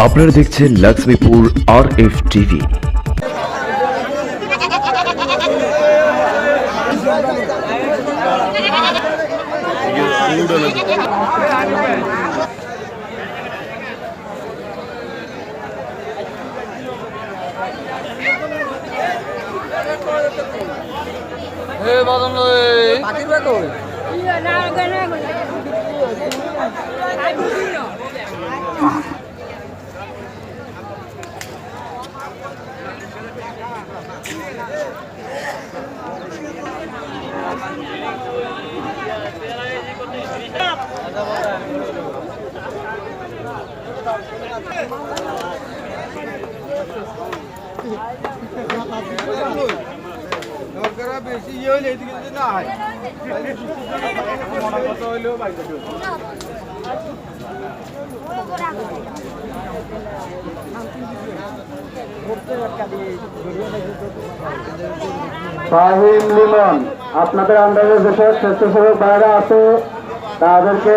আপনারা দেখছেন Laxmipur R F TV দরকার বেশি ইয়ে হইলে এদিকে যদি না হয় কথা হইলেও বাইরে ফাহিম লিমন আপনাদের আন্ডারে যেসব স্বেচ্ছাসেবক বাইরে আছে তাদেরকে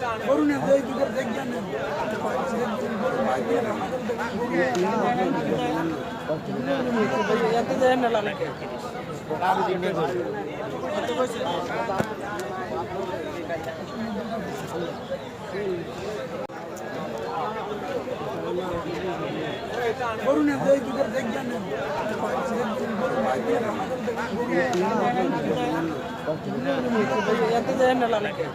করুণের দুই দুধের দেখবেন এত যায় মেলা লাগে